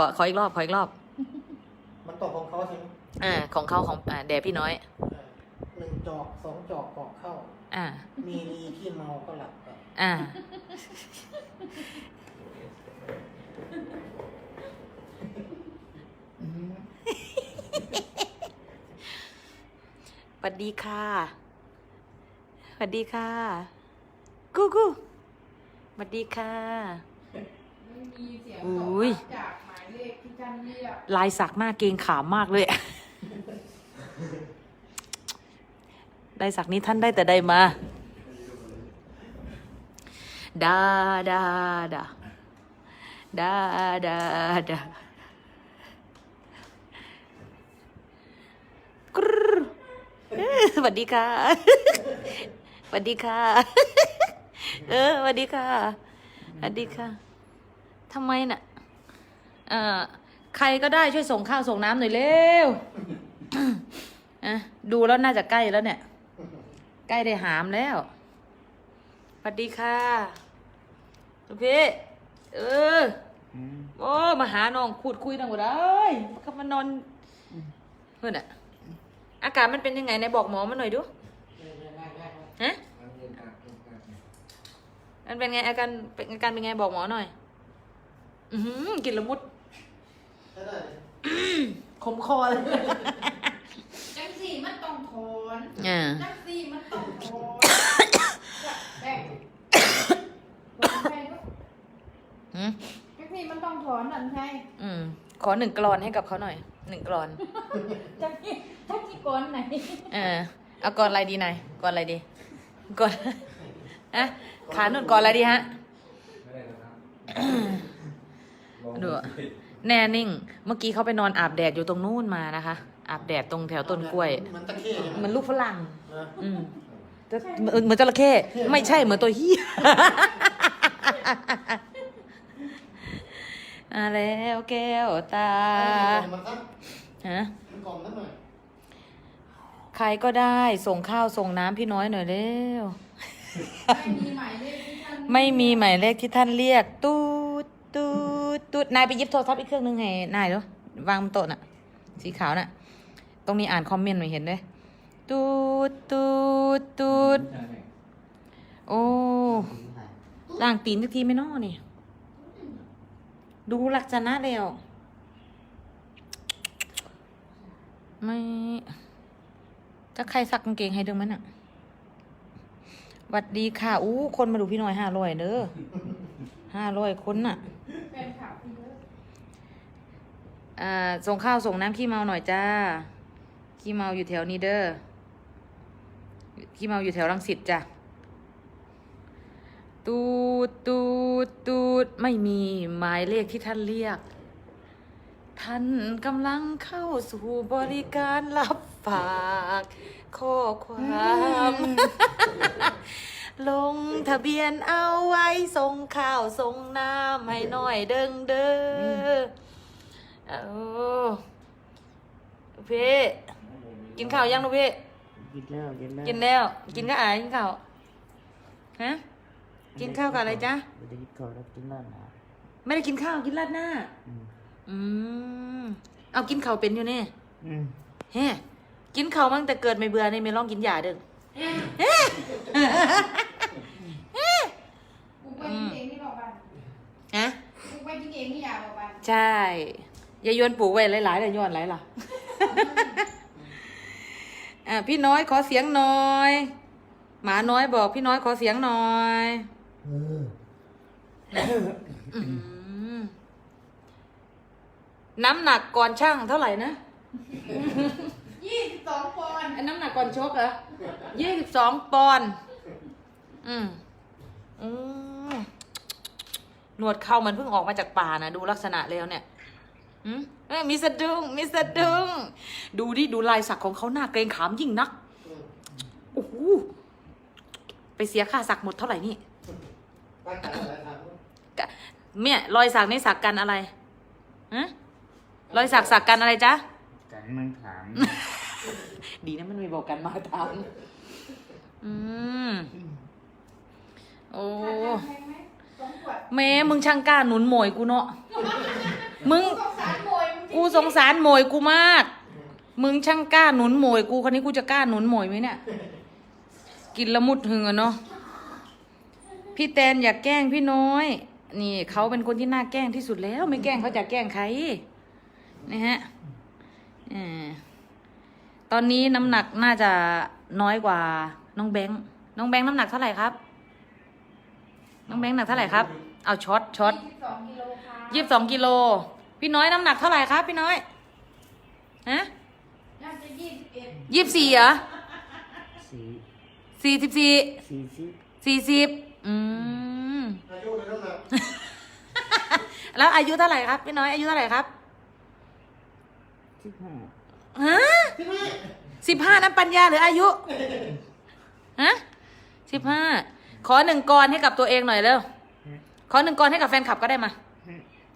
ขอขออีกรอบขออีกรอบ มันตกของเขาใช่ไหมอ่า ของเขาของอ่าแด่พี่น้อยเออหนึ่งจอกสองจอกกอกเข้า อ่า มีมีที่เมาก็หลับไปอ่า สวัสดีค่ะ สวัสดีค่ะ กูกูสวัสดีค่ะไม่มีเสียงอุ้ตอบยรับจากหมายเลายสักหน้าเกงขามมากเลย ได้สักนี้ท่านได้แต่ใดมา ดาดาดาดาดาดากรึ๊เออสวัสดีค่ะ สวัสดีค่ะ เออสวัสดีค่ะ สวัสดีค่ะ ทำไมน่ะ เอ่อ ใครก็ได้ช่วยส่งข้าวส่งน้ำหน่อยเร็วอะดูแล้วน่าจะใกล้แล้วเนี่ย ใกล้ได้หามแล้วสวัสดีค่ะลูกพี่เออโอ้มาหาน้องพูดคุยตั้งหมดเลยก็มานอนเพื่อนอะอาการมันเป็นยังไงไหนบอกหมอมาหน่อยดูฮะมันเป็นไงอาการเป็นอาการเป็นไงบอกหมอหน่อย อือหือกินละมุดใช่ได้เลยขมคอเลย จังสี่มันต้องถอนอ่า จังสี่มันต้องถอนแบ่งถอนใช่ลูกอืมจังสี่มันต้องถอนนั่นใช่อืม ขอหนึ่งกรอนให้กับเขาหน่อย หนึ่งกรอน จังสี่จังสี่ก้อนไหนเออ เอากรอนอะไรดีนายกรอนอะไรดีกรอนอะขาหนุนกรอนอะไรดีฮะดูอะ แน่นิ่ง เมื่อกี้เขาไปนอนอาบแดดอยู่ตรงนู้นมานะคะ อาบแดดตรงแถวต้นกล้วย มันตะเข้ใช่ไหมเหมือนลูกฝรั่งนะอืมจะเหมือนเหมือนจระเข้ไม่ใช่เหมือนตัวเฮียมาแล้วแก้วตามันครับฮะมันกล่อมนั่นหน่อยใครก็ได้ส่งข้าวส่งน้ำพี่น้อยหน่อยเร็ว ไม่มีหมายเลขที่ท่านไม่มีหมายเลขที่ท่านเรียก ตูดตูด ตูดนายไปยิบโทรศัพท์อีกเครื่องนึงให้นายเนาะวางบนโต๊ะน่ะ สีขาวน่ะ ตรงนี้อ่านคอมเมนต์ไม่เห็นเลยตูดตูดตูดโอ้ล่างตีนสักทีไม่นอนี่ดูลักษณะแล้วไม่จะใครสักกางเกงให้ดึงมันอะหวัดดีค่ะ อู้ คนมาดูพี่น่อยห้าร้อยเด้อห้าร้อยคนน่ะ นคลับพี่เยอะอ่าส่งข้าวส่งน้ำขี้เมาหน่อยจ้า ขี้เมาอยู่แถวนี้เด้อขี้เมาอยู่แถวรังสิตจ้ะตูดตูดตูดไม่มีหมายเลขที่ท่านเรียก ท่านกำลังเข้าสู่บริการรับฝาก ข้อความ ลงทะเบียนเอาไว้ส่งข้าวส่งน้ำให้หน่อยเด้งเด้อเอาลูกพี่กินข้าวยังลูกพี่กินแล้ว กินแล้ว กินแล้ว กินก็อายกินข้าวฮะกินข้าวกับอะไรจ๊ะไม่ได้กินข้าวแล้วกินนั่นนะไม่ได้กินข้าวกินราดหน้าอืมอืมเอากินข้าวเป็นอยู่นี่อืมเฮ้กินข้าวมั่งแต่เกิดไม่เบื่อนี่ไม่ลองกินยาเด้อ กูไปกินเองนี่บอกบ้าน ฮะ กูไปกินเองนี่อยาบอกบ้านใช่ยายยวนปลูกไว้หลายๆแต่ย้อนหลายล่ะ อะพี่น้อยขอเสียงหน่อย หมาน้อยบอกพี่น้อยขอเสียงหน่อยเอออืมน้ำหนักก่อนช่างเท่าไหร่นะ ยี่สิบสองปอนด์อันน้ำหนักก่อนชกเหรอยี่สิบสองปอนด์อืมอืม หนวดเข้ามันเพิ่งออกมาจากป่านะดูลักษณะแล้วเนี่ยอืมเอ้ยมีสะดุ้งมีสะดุ้งดูดิดูลายสักของเขาหน้าเกรงขามยิ่งนักอืมโอ้โหไปเสียค่าสักหมดเท่าไหร่นี่ตั้งใจอะไรทำกะเนี่ยรอยสักนี่สักกันอะไรฮะรอยสักสักกันอะไรจ๊ะ กันมึงถาม ดีนะมันไม่บอกกันมาทำอืม โอ้ แพงไหมสองขวด แม่มึงช่างกล้าหนุนหมวยกูเนาะ มึงสงสารโมยมึงกูสงสารโหมยกูมาก มึงช่างกล้าหนุนโหมยกูคนนี้กูจะกล้าหนุนโหมยไหมเนี่ย กินละมุดหึงอะเนาะ พี่แตนอยากแกล้งพี่น้อย นี่เขาเป็นคนที่น่าแกล้งที่สุดแล้ว ไม่แกล้งเขาจะแกล้งใครนะฮะเอ่อตอนนี้น้ำหนักน่าจะน้อยกว่าน้องแบงค์ น้องแบงค์น้ำหนักเท่าไหร่ครับ น้องแบงค์หนักเท่าไหร่ครับ เอาช็อตช็อตยี่สิบสองกิโลค่ะยี่สิบสองกิโล พี่น้อยน้ำหนักเท่าไหร่ครับ พี่น้อย ฮะน่าจะยี่สิบเอ็ดยี่สิบสี่เหรอสี่สี่สิบสี่ สี่สิบสี่สิบอืม อายุเลยน้ำหนักแล้วอายุเท่าไหร่ครับพี่น้อยอายุเท่าไหร่ครับ สิบห้าฮะที่นี่สิบห้านั้นปัญญาหรืออายุ ฮะสิบห้า ขอหนึ่งกรให้กับตัวเองหน่อยเร็วขอหนึ่งกรให้กับแฟนคลับก็ได้มา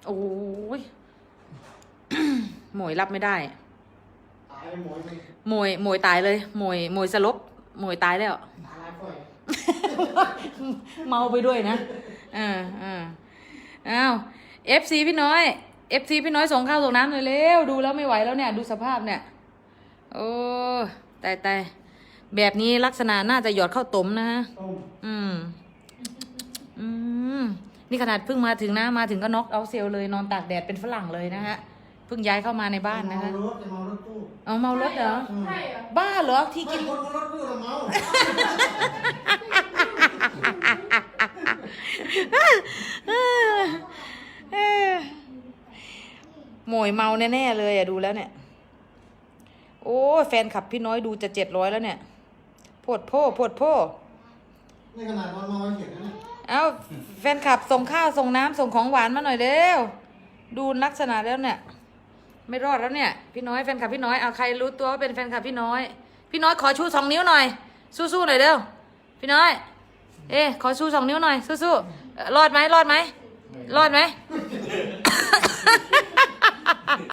โอ้ยหมวยรับไม่ได้ตายหมดเลยหมวยหมวยตายเลย หมวยหมวยสลบ หมวยตายแล้วตายก่อยเมาไปด้วยนะอ่าอ่าอ้าว FC พี่น้อย FC พี่น้อยส่งข้าวส่งน้ำเลยเร็วดูแล้วไม่ไหวแล้วเนี่ย ดูสภาพเนี่ย โอ้ตายตายแบบนี้ลักษณะน่าจะหยอดข้าวต้มนะฮะต้มอืมอืม นี่ขนาดเพิ่งมาถึงนะมาถึงก็น็อกเอาท์เซลลเลยนอนตากแดดเป็นฝรั่งเลยนะฮะเพิ่งย้ายเข้ามาในบ้านนะคะเมารถจะเมารถตู้เอาเมารถเหรอใช่เหรอบ้าเหรอที่ไม่กิน คนบนรถตู้จะเมาเอ้อหมวยเมาแน่ๆเลยอะดูแล้วเนี่ย โอ้ยแฟนขับพี่น้อยดูจะเจ็ดร้อยแล้วเนี่ยโพดโพ่โพดโพ่นี่ขนาดวันเมาเห็นนะเนี่ย เอาแฟนขับส่งข้าวส่งน้ำส่งของหวานมาหน่อยเร็ว ดูลักษณะแล้วเนี่ย ไม่รอดแล้วเนี่ย พี่น้อยแฟนคลับพี่น้อยเอาใครรู้ตัวว่าเป็นแฟนคลับพี่น้อย พี่น้อยขอชูสองนิ้วหน่อย สู้ๆหน่อยเร็ว พี่น้อย เอ๊ะขอชูสองนิ้วหน่อย สู้ๆเอ่อรอดไหมรอดไหมรอดไหม